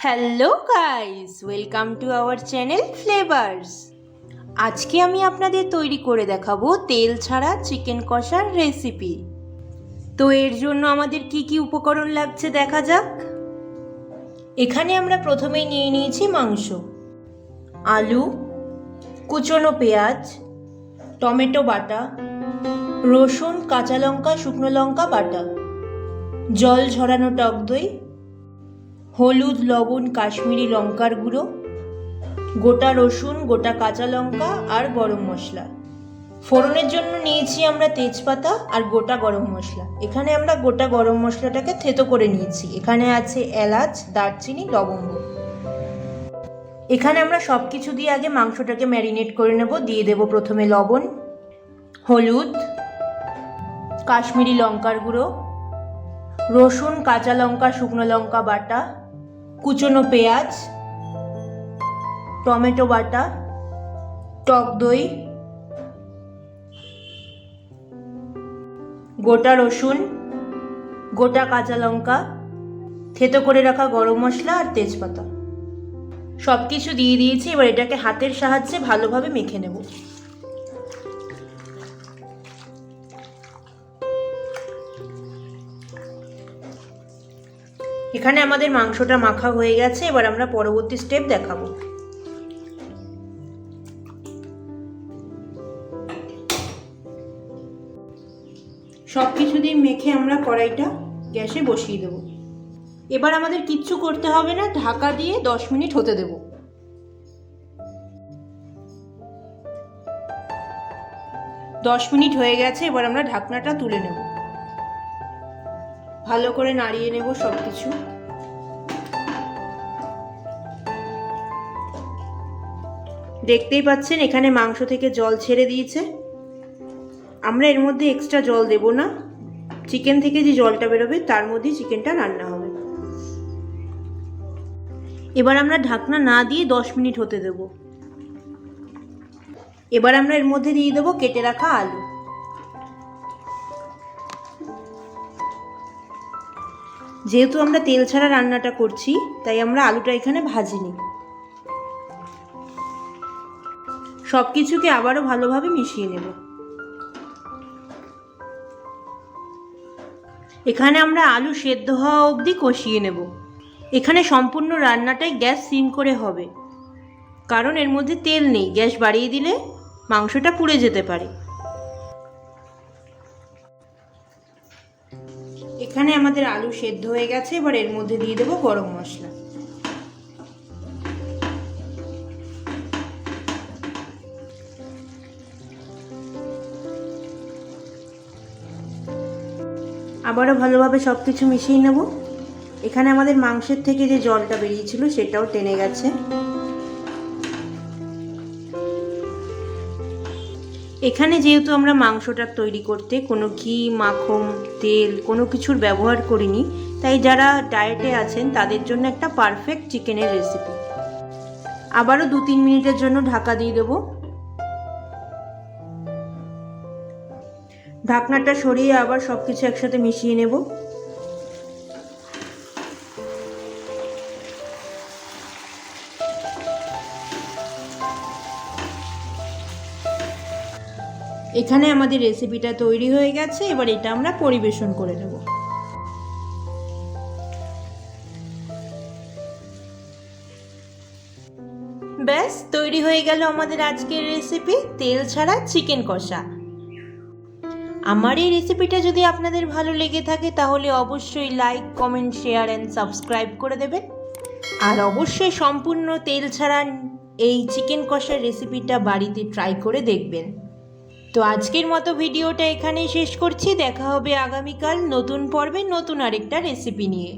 Hello guys welcome to our channel flavours আজকে আমি আপনাদের তৈরি করে দেখাবো তেল ছাড়া চিকেন কষার রেসিপি তো এর জন্য আমাদের কি কি উপকরণ লাগছে দেখা যাক। এখানে আমরা প্রথমেই নিয়ে নিয়েছি মাংস। আলু, কুচনো পেঁয়াজ, টমেটো বাটা, রসুন, কাঁচা লঙ্কা, শুকনো লঙ্কা, বাটা। জল ঝরানো টক দই হলুদ, লবণ, কাশ্মীরি লঙ্কার গুঁড়ো, গোটা রসুন, গোটা কাঁচা লঙ্কা আর গরম মশলা। ফোড়নের জন্য নিয়েছি আমরা তেজপাতা আর গোটা গরম মশলা। এখানে আমরা গোটা গরম মশলাটাকে থেতো করে নিয়েছি। এখানে আছে এলাচ, দারচিনি, লবঙ্গ। এখানে আমরা সব কিছু দিয়ে আগে মাংসটাকে ম্যারিনেট করে নেব। দিয়ে দেব প্রথমে লবণ, হলুদ, কাশ্মীরি লঙ্কার গুঁড়ো, রসুন, কাঁচা লঙ্কা, শুকনো লঙ্কা বাটা কুচনো পেঁয়াজ, টমেটো বাটা, টক দই, গোটা রসুন, গোটা কাঁচা লঙ্কা, থেতো করে রাখা গরম মশলা আর তেজপাতা। সব কিছু দিয়ে দিয়েছি, এবার এটাকে হাতের সাহায্যে ভালোভাবে মেখে নেব। এখানে আমাদের মাংসটা মাখা হয়ে গেছে, এবার আমরা পরবর্তী স্টেপ দেখাবো। সব কিছু দিয়ে মেখে আমরা কড়াইটা গ্যাসে বসিয়ে দেব। এবার আমাদের কিচ্ছু করতে হবে না, ঢাকা দিয়ে দশ মিনিট হতে দেব। দশ মিনিট হয়ে গেছে, এবার আমরা ঢাকনাটা তুলে নেব। ভালো করে নাড়িয়ে নেব সব কিছু দেখতেই পাচ্ছেন, এখানে মাংস থেকে জল ছেড়ে দিয়েছে। আমরা এর মধ্যে এক্সট্রা জল দেব না। চিকেন থেকে যে জলটা বেরোবে, তার মধ্যেই চিকেনটা রান্না হবে। এবার আমরা ঢাকনা না দিয়ে দশ মিনিট হতে দেব। এবার আমরা এর মধ্যে দিয়ে দেবো কেটে রাখা আলু। যেহেতু আমরা তেল ছাড়া রান্নাটা করছি, তাই আমরা আলুটা এখানে ভাজি ভাজিনি সব কিছুকে আবারও ভালোভাবে মিশিয়ে নেব। এখানে আমরা আলু সেদ্ধ হওয়া অবধি কষিয়ে নেব। এখানে সম্পূর্ণ রান্নাটাই গ্যাস সিম করে হবে। কারণ এর মধ্যে তেল নেই, গ্যাস বাড়িয়ে দিলে মাংসটা পুড়ে যেতে পারে। এখানে আমাদের আলু সেদ্ধ হয়ে গেছে, এবার এর মধ্যে দিয়ে দেবো গরম মশলা। আবারও ভালোভাবে সব কিছু মিশিয়ে নেব। এখানে আমাদের মাংসের থেকে যে জলটা বেরিয়েছিল সেটাও টেনে গেছে। এখানে যেহেতু আমরা মাংসটা তৈরি করতে কোনো ঘি মাখন তেল কোনো কিছুর ব্যবহার করিনি, তাই যারা ডায়েটে আছেন তাদের জন্য একটা পারফেক্ট চিকেনের রেসিপি আবারও দু তিন মিনিটের জন্য ঢাকা দিয়ে দেবো। ঢাকনাটা সরিয়ে আবার সব কিছু একসাথে মিশিয়ে নেব। এখানে আমাদের রেসিপিটা তৈরি হয়ে গেছে, এবার এটা আমরা পরিবেশন করে নেব। ব্যাস, তৈরি হয়ে গেল আমাদের আজকের রেসিপি তেল ছাড়া চিকেন কষা। আমার এই রেসিপিটা যদি আপনাদের ভালো লেগে থাকে, তাহলে অবশ্যই like comment share and subscribe করে দেবেন। আর অবশ্যই সম্পূর্ণ তেল ছাড়া এই চিকেন কষার রেসিপিটা বাড়িতে ট্রাই করে দেখবেন। তো আজকের মতো ভিডিওটা এখানেই শেষ করছি। দেখা হবে আগামীকাল নতুন পর্বে নতুন আরেকটা রেসিপি নিয়ে।